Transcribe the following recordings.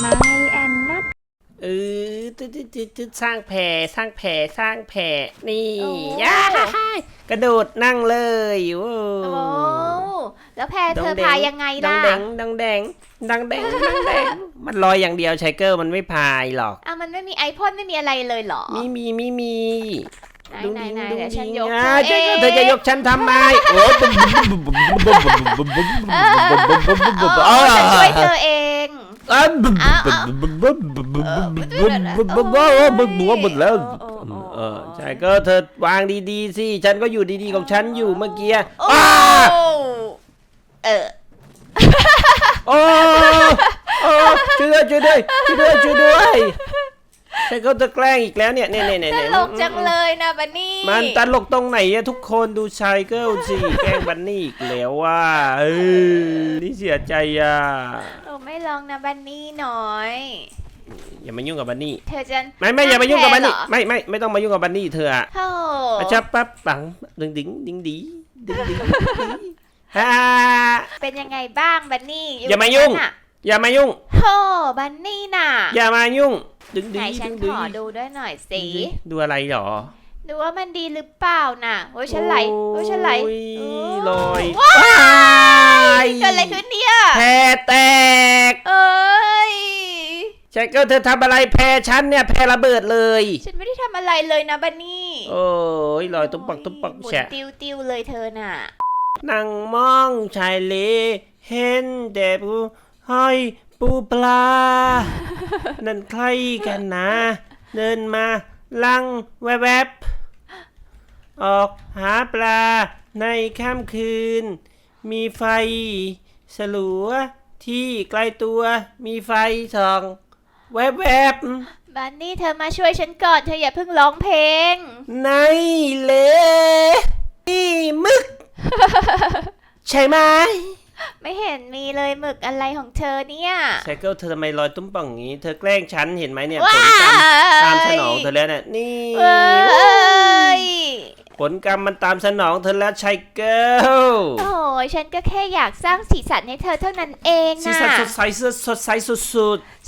ไมแอนนัทเออตึ๊ดตึ๊ดตึ๊ดตึ๊ดสร้างแผ่สร้างแผ่สร้างแผ่นี่โอ้ย่ากระโดดนั่งเลยโอ้โอ้แล้วแพรเธอดงแดงพายยังไงดัล่ะงแดงดังแดงดังแดงดังแดงมันลอยอย่างเดียวไชเกิลมันไม่พายหรอกอะมันไม่มีไอพ่นไม่มีอะไรเลยเหรอมีมีมีมีไหนดุงไหนดิงไหนดุงเดี๋ยวฉันดิงยกอ่าเธอเธอเธอจะยกฉันทำไมโอ้บุบบุบบุบบุบบุบบุบบุบบุบบุบบุบบุบบุบเออฉันช่วยเธอเองอ่าบุบบุบบุบบุบบุบบุบบุบบุบบุบบุบบุบบุบบุบ หมดแล้วหมดแล้วเออใช่ก็เธอวางดีๆสิฉันก็อยู่ดีๆของฉันอยู่เมื่อกี้อ้าเออโอ้โอ้ช่วยด้วยช่วยด้วยช่วยด้วยช่วยด้วย แต่เขาจะแกล้งอีกแล้วเนี่ยเนี่ยเนี่ยเนี่ยตเนี่ยลกจังเลยนะบันนี่มันตลกตรงไหนอะทุกคนดูชายเกิลสิแกล้งบันนี่อีกแล้วว่าเออนี่เสียใจอะโอ้ไม่ลองนะบันนี่หน่อยอย่ามายุ่งกับบันนี่ เธอจะไม่ไม่อย่ามายุ่งกับบันนี่แพ้เหรอไม่ไม่ไม่ต้องมายุ่งกับบันนี่เธออะโธ่อาจับปั๊บปังดึงดึงดึงดีดึงดึงฮ่าเป็นยังไงบ้างบันนี่ อย่ามายุ่งกับฉันน่ะอย่ามายุ่งโธ่บันนี่น่ะ อย่ามายุ่ง ดึงไหนดีฉัดึนงดีขอดูด้วยหน่อยสิ ดูอะไรหรอดูว่ามันดีหรือเปล่าน่ะ โอ้ยฉันไหล โอ้ยฉันไหลโอ้ยโอ้ลอยว้าว้ายเกิดอะไรขึ้นเนี่ย แพรแตก เอ้ยใช่ก็เธอทำอะไรแพรฉันเนี่ยแพรระเบิดเลย ฉันไม่ได้ทำอะไรเลยนะบันนี่โอ้ยลอยตุ๊บปักตุ๊บปักหมุนแฉะติวติวๆเลยเธอน่ะ นั่งมองชายเล เห็นแต่ผู้ห้อย ปูปลา นั่นใครกันนะ เดินมาลังแวบๆออกหาปลาในค่ำคืน มีไฟ สลัวที่ใกล้ตัวมีไฟส่อง แวบๆบันนี่เธอมาช่วยฉันก่อน เธออย่าเพิ่งร้องเพลงในเลนี่มึก ใช่ไหม ไม่เห็นมีเลยหมึกอะไรของเธอเนี่ยไซเคิลเธอทำไมลอยตุ้มป่องอย่างนี้ เธอแกล้งฉันเห็นไหมเนี่ยว้าผลกรรมยตามสนองเธอแล้วเนี่ยนี่เว้ย ผลกรรมมันตามสนองเธอแล้วไชเกิลโอ้ยฉันก็แค่อยากสร้างสีสันให้เธอเท่านั้นเองสีนะสันสดใสสดใสสุด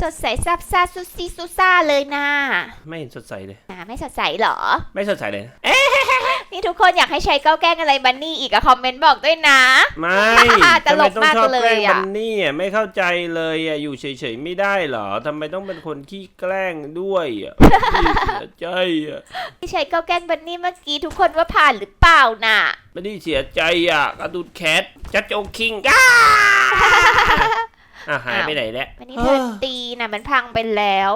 สดใสซับซ่าซุซีซุซ่าเลยนะๆ ไม่เห็นสดใสเลย อ่าไม่สดใสเหรอ ไม่สดใสเลยนะเอ๊ะนี่ทุกคนอยากให้ใช้เก้าแกล้งอะไรบันนี่อีกอะคอมเมนต์บอกด้วยนะ ไม่ตทำลไมกต้องมากชอบเลยแกล้งอะ บันนี่อะไม่เข้าใจเลยอะอยู่เฉยๆไม่ได้เหรอทำไมต้องเป็นคนขี้แกล้งด้วยอะเสียใจอะที่ใช้เก้าแกล้งบันนี่เมื่อกี้ทุกคนว่าผ่านหรือเปล่าน่ะ ไม่ได้เสียใจอะกระดุดแคทจัดโจคิงก้าอะหายไปไหนแล้ววันนี้เธอตีน่ะมันพังไปแล้ว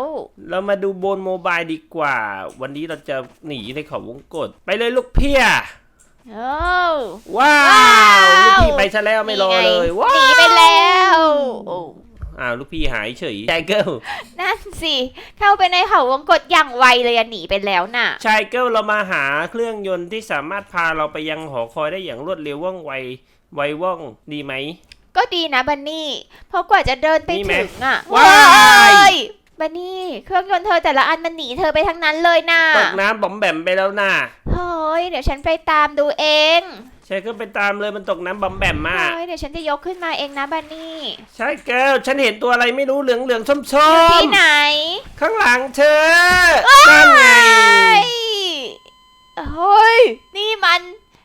เรามาดูบนโมบายดีกว่า วันนี้เราจะหนีในเขาวงกฏไปเลยลูกเพียโอ้ว้าวว้าว ลูกพี่ไปซะแล้วไม่รอเลยว้าวหนีไปแล้วโอ้อ้าวลูกพี่หายเฉยชายเกิลนั่นสิ เข้าไปในเขาวงกดอย่างไวเลยอะหนีไปแล้วน่ะ ชายเกิลเรามาหาเครื่องยนต์ที่สามารถพาเราไปยังหอคอยได้อย่างรวดเร็วว่องไว ไวว่องดีไหม ก็ดีนะบันนี่ เพราะกว่าจะเดินไปนี่ไหมถึงอะว้าย ยบันนี่เครื่องยนต์เธอแต่ละอันมันหนีเธอไปทั้งนั้นเลยน่ะตกน้ำบอมแบมไปแล้วน่ะ เฮ้ยเดี๋ยวฉันไปตามดูเอง ชายเกิลไปตามเลยมันตกน้ำบอมแบมมาเฮ้ยเดี๋ยวฉันจะยกขึ้นมาเองนะบันนี่ใช่เกิลฉันเห็นตัวอะไรไม่รู้เหลืองเหลืองๆส้มอยู่ส้มที่ไหนข้างหลังเธอนั่นไงเฮ้ยเฮ้ย นี่มัน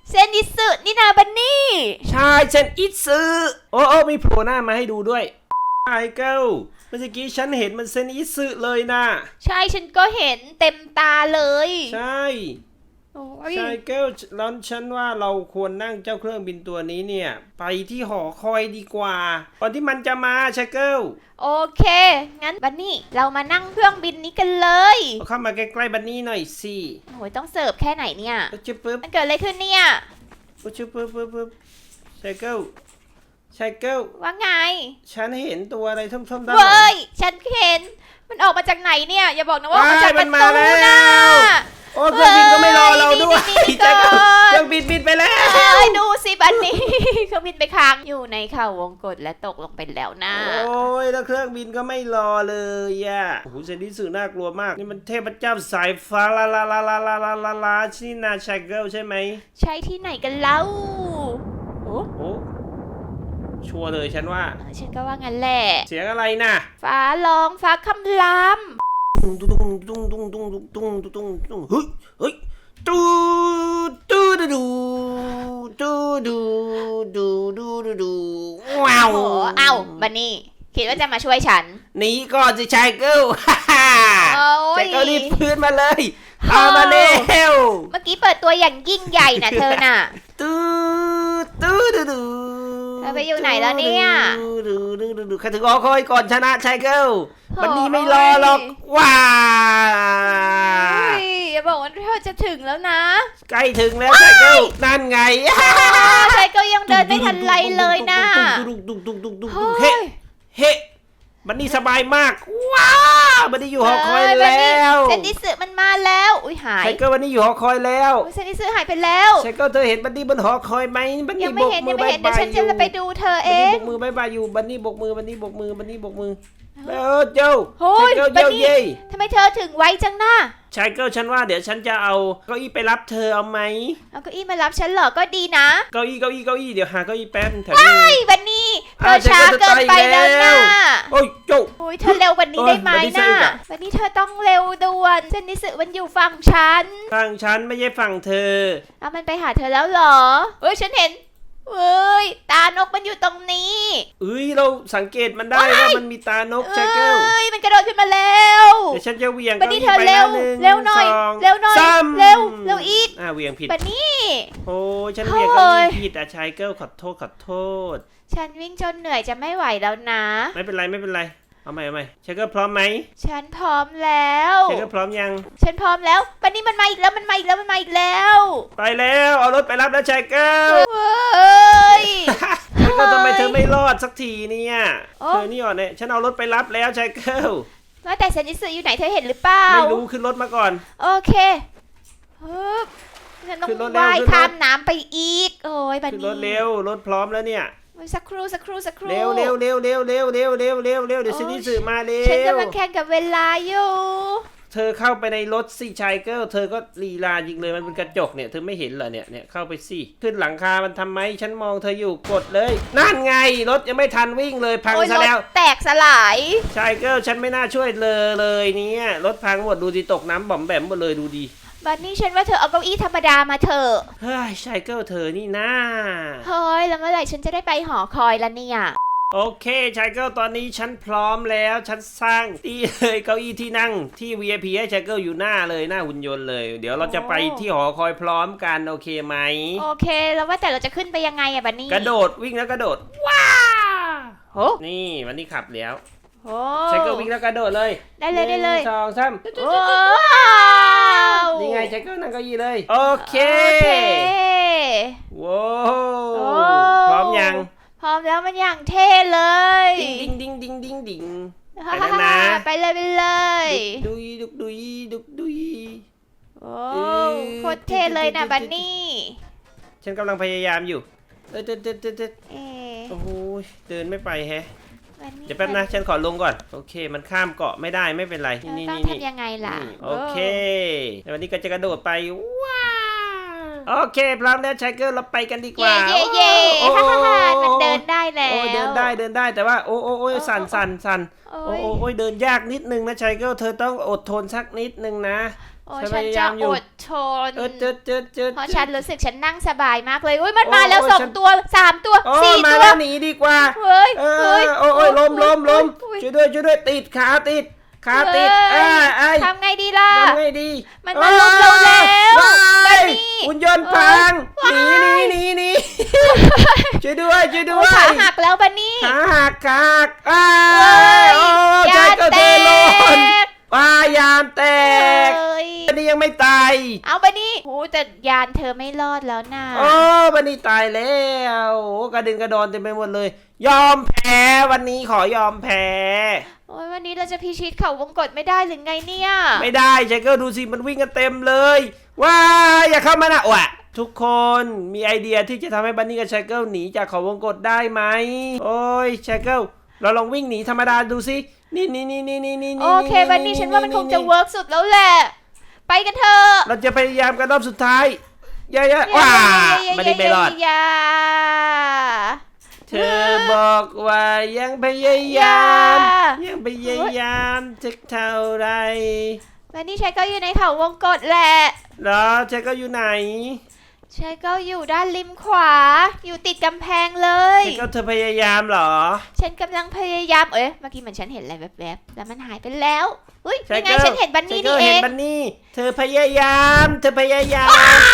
เซนดิสึนี่นาบันนี่ ใช่ฉันอิซึโอ้โอ้มีโผล่หน้ามาให้ดูด้วยไอ้เกิลเมื่อกี้ฉันเห็นมันเซนอิซึเลยนะ ใช่ฉันก็เห็นเต็มตาเลย ใช่ โอ้ยใช่เกิลแล้วฉันว่าเราควรนั่งเจ้าเครื่องบินตัวนี้เนี่ย ไปที่หอคอยดีกว่าก่อนที่มันจะมาใช่เกิลโอเค งั้นบันนี่เรามานั่งเครื่องบินนี้กันเลยเอาเข้ามาใกล้ๆบันนี่หน่อยสิโอ้ยต้องเสิร์ฟแค่ไหนเนี่ยปุ๊บปุ๊บมันเกิดอะไรขึ้นเนี่ยปุ๊บปุ๊บปุ๊บปุ๊บใช่เกิลใช่เกิลว่าไง ฉันเห็นตัวอะไรท่อมๆด้านหลัเว้ยงฉันเห็นมันออกมาจากไหนเนี่ย อย่าบอกนะว่าออกมาว้ายจากปมัระนมาตูแล้วนะ โอ้เครื่องบินก็ไม่รอเราด้วยเฮ้ยนี่นี่นี่ใช่เครื่องบินบินไปแล้วเอ้ยดูสิบันนี่เครื่องบินไปค้างอยู่ในเขาวงกฏและตกลงไปแล้วนะโอ้ยแล้วเครื่องบินก็ไม่รอเลยอะโอ้โหเซนดิสึน่ากลัวมากนี่มันเทพเจ้าสายฟ้าลาลาลาลาลาลาลาลาชินาชาเกิลใช่ไหมใช่ที่ไหนกันเล่าโอ้โอ้ชชัวร์เลยฉันว่า ฉันก็ว่างั้นแหละ เสียงอะไรน่ะฟ้าร้องฟ้าคำราม ตุ้งตุ้งตุ้งตุ้งตุ้งตุ้งตุ้งตุ้งตุ้งเฮ้ยเฮ้ยตูตูดูดูตูดูดูดูดูดูว้าวโอ้โหเอ้าบันนี่คิดว่าจะมาช่วยฉันหนีก่อนสิชายเกิลฮ่าฮ่าโอ้ย ชายเกิลรีบพื้นมาเลยเอามาเร็วเมื่อกี้เปิดตัวอย่างยิ่งใหญ่นะเธอน่ะ ตูตูดูดูเธอไปอยู่ไหนแล้วเนี่ย ดูดูดูดูใครถึงรอคอยก่อนชนะชายเกิล โอ้ยวันนี้ไม่รอหรอกว้าเฮ้ยอย่าบอกว่าเธอจะถึงแล้วนะใกล้ถึงแล้วชายเกิลนั่นไงใช่ก็ยังเดินไม่ทันไรเลยนะดุกดุกดุกดุกดุกเฮ้เฮ้ยเฮ้มันนี่สบายมาก ว้าวมันนี่อยู่หอคอยแล้วเซนดิสึมันมาแล้ว อุ้ยหายชายเกิลวันนี้อยู่หอคอยแล้วอุ๊ยเซนดิสึหายไปแล้วชายเกิลเธอเห็นบันนี่บนหอคอยไหมบันยันี่งบไม่กเห็นมืยัองไม่บายเห็นเดี๋ยวบายฉันอยู่จะไปดูเธอเอบันนี่งบกมือบายบายอยู่บันนี่บกมือบันนี่บกมือบันนี่บกมือ แล้วเจ้าโอ้ยชายเกิลบันเย้นี่เย้ทำไมเธอถึงไวจังน่ะชายเกิลฉันว่าเดี๋ยวฉันจะเอาเก้าอี้ไปรับเธอเอาไหมเอาเก้าอี้มารับฉันเหรอก็ดีนะเก้าอี้เก้าอี้เก้าอี้เดี๋ยวหาเก้าอี้แป๊บแถวนี้ ไอ้บันนี่เธอ้าอวฉันช้าก็จะเกินไปแล้วไปแล้นะว โอ้ยโจ้โอ้ยเธอเร็วกว่านี้เอ้ได้ยไหมบันนี่นะสะอึกอะ วันนี้เธอต้องเร็วด่วนเซนดิสึมันอยู่ฝั่งฉัน ฝั่งฉันไม่ใช่ฝั่งเธอ เอามันไปหาเธอแล้วเหรอเอ้ยฉันเห็น เอ้ย ตานกมันอยู่ตรงนี้เอ้ยเราสังเกตมันได้ว่ามันมีตานกชายเกิลเอ้ย มันกระโดดขึ้นมาแล้วเดี๋ยวฉันจะเหวี่ยงบันนี่เก้าเธอี้อไปเร็นะวหนึ่งเร็วหน่อยสองเร็วหน่อยสามเร็วเร็วอีกอ่าเหวี่ยงผิดบันนี่โอ้ยฉันเหวี่ยงเก้าเฮ้อี้ยผิดอะชายเกิลขอโทษขอโทษ ฉันวิ่งจนเหนื่อยจะไม่ไหวแล้วนะ ไม่เป็นไรไม่เป็นไร เอาใหม่เอาใหม่ชายเกิลพร้อมไหมฉันพร้อมแล้วชายเกิลพร้อมยัง ฉันพร้อมแล้วบันนี่มันมาอีกแล้วมันมาอีกแล้วมันมาอีกแล้วไปแล้วเอารถไปรับแล้วชายเกิลเฮ้ยชายเกิลทำไมเธอไม่รอดสักทีเนี่ยโอ้เธอนี่อ่อนเนี่ยฉันเอารถไปรับแล้วชายเกิลว่าแต่เซนดิสึอยู่ไหนเธอเห็นหรือเปล่าไม่รู้ขึ้นรถมาก่อน โอเคฮึบฉันต้องขึ้นรถเร็วว่ายขึ้นรถข้ามน้ำไปอีก โอ้ยบันขึ้นนี่รถเร็วรถพร้อมแล้วเนี่ย สักครู่สักครู่สักครู่เร็วเร็วเร็วเร็วเร็วเร็วเร็วเร็วเร็วเดี๋ยวโอ้ซินิสึมาเร็ฉันวกำลังแข่งกับเวลาอยู่ เธอเข้าไปในรถสิชายเกิลเธอก็ลีลาจริงเลยมันเป็นกระจกเนี่ยเธอไม่เห็นเหรอเนี่ยเนี่ยเข้าไปสิขึ้นหลังคามันทำไมฉันมองเธออยู่กดเลย นั่นไงรถยังไม่ทันวิ่งเลยพังโอ้ยซะรถแล้ว แตกสลายชายเกิลฉันไม่น่าช่วยเลยเลยเนี่ยรถพังหมดดูดิตกน้ำบ่อมแบมหมดเลยดูดิ บันนี่ฉันว่าเธอเอาเก้าอี้ธรรมดามาเถอะ เฮ้ยชายเกิลเธอนี่นะเฮ้ย แล้วเมื่อไหร่ฉันจะได้ไปหอคอยละเนี่ย โอเคชายเกิลตอนนี้ฉันพร้อมแล้วฉันสร้างที่เลยเก้าอี้ที่นั่งที่ VIP ให้ชายเกิลอยู่หน้าเลยหน้าหุ่นยนต์เลย เดี๋ยวเราจะไปที่หอคอยพร้อมกันโอเคไหม โอเค แล้วว่าแต่เราจะขึ้นไปยังไงอะบันนี่กระโดดวิ่งแล้วกระโดด ว้าโอ้นี่วันนี้ขับแล้วโหใช้เกิลวิ่งแล้วกระโดดเลยได้เลยได้เลยหนึ่งสองสามว้าว นี่ไงใช้เกิลนั่งเก้าอี้เลย โอเคโอเคว้าโอ้วพร้อมยัง พร้อมแล้วมันอย่างเท่เลย ดิงดิงดิงดิงดิงไปแล้วนะไปเลยไปเลยดุยดุกดุยดุกดุยโอ้เออโคตรเท่เลยนะบันนี่ ฉันกำลังพยายามอยู่ เออเด็ดเด็ดเด็ดเด็ดเอ๊ะโอ้โหเดินไม่ไปแฮะบันนี่ เดี๋ยวแป๊บนะฉันขอลงก่อน โอเค มันข้ามเกาะไม่ได้ไม่เป็นไรเรานี่ต้องนี่นี่ทำยังไงล่ะนี่โอเคแล้ววันนี้ก็จะกระโดดไปว้าวโอเค พร้อมแล้วชายเกิลเราไปกันดีกเย่ว่า เย่เย่โอ้โหฮ่าฮ่าฮ่ามันเดินได้แล้วโอ้ยเดินได้เดินได้แต่ว่าโอ้โอ้โอ้ยสั่นสั่นสั่นโอ้โอ้ยโอ้โอ้ยเดินยากนิดนึงนะชายเกิลเธอต้องอดทนสักนิดนึงนะ โอ้ยฉัฉันนพยาจะยามอยู่อดทน เออเจิดเจิดเจิดเพราะฉันรู้สึกฉันนั่งสบายมากเลย อุ้ยมันโอ้มาแล้วโอ้สองฉันตัวสามตัวโอ้สี่มาตัวแล้วหนีดีกว่า เฮ้ยเอเฮ้ยอโอ้ย โอ้ยล้มล้มล้มอุ๊ยช่วยด้วยช่วยด้วยติดขาติดขาติดเฮ้เอ้ยยเอ้ยทำไงดีล่ะทำไงดี มันมาลุมเราแล้วว้าบัยนนี่หุ่นยนต์พังหนีหนีหนีหนีช่วยด้วยช่วยด้โอ้วยยขาหักแล้วบันนี่ขาหักขาหักอ้า เฮ้ ย ย โอ้ ยา ใช่ น ก็ แต เทโลน ก ว้ายานแตก เอ้ย อันนี้ยังไม่ตาย เอาบันนี่โอ้แต่ยานเธอไม่รอดแล้วนะโอ้วันนี้ตายแล้วโอ้กระเด็นกระดอนเต็มไปหมดเลย ยอมแพ้วันนี้ขอยอมแพ้โอ้ยวันนี้เราจะพิชิตเขาวงกฏไม่ได้หรือไงเนี่ย ไม่ได้ชายเกิลดูสิมันวิ่งกันเต็มเลย ว้ายอย่าเข้ามานะวะทุกคนมีไอเดียที่จะทำให้บันนี่กับชายเกิลหนีจากเขาวงกฏได้ไหมโอ้ยชายเกิลเราลองวิ่งหนีธรรมดาดูสินี่นี่นี่นี่นี่นี่โอเคบันนี่ฉันว่ามันคงจะเวิร์กสุดแล้วแหละ ไปกันเถอะเราจะพยายามกันรอบสุดท้ายอย่าอย่าว้าบันนี่ไม่รอดอย่าทเธอบอกว่ายังพยายาม ยังพยายามจะเท่าไรวันนี้ชายเก้าอยู่ในเขาวงกตแหละเหรอเธอก็อยู่ไหน ชายเก้าอยู่ด้านริมขวา อยู่ติดกำแพงเลยเธอก็เธอพยายามเหรอ ฉันกำลังพยายาม เอ้ยเมื่อกี้เหมือนฉันเห็นอะไรแวบๆ แล้วมันหายไปแล้วอุ้ยใช่ยังไงก็ ฉันเห็นบันนี่ฉัก็นี่เอเห็นงบันนี่ เธอพยายาม เธอพยายาม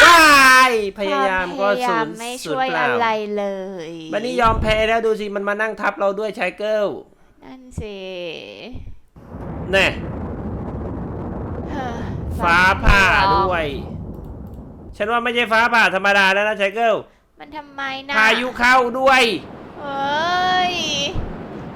ว้ายพยายามก็ควพยาสูยามญไม่สูญช่วยเปล่าอะไรเลยบันนี่ยอมแพ้แล้วดูสิมันมานั่งทับเราด้วยชายเกิลนั่นสิแน่เฮ้อฟ้าผ่าด้วย ฉันว่าไม่ใช่ฟ้าผ่าธรรมดาแล้วนะไชเกิลมันทำไมนะพายุเข้าด้วยเฮ้ย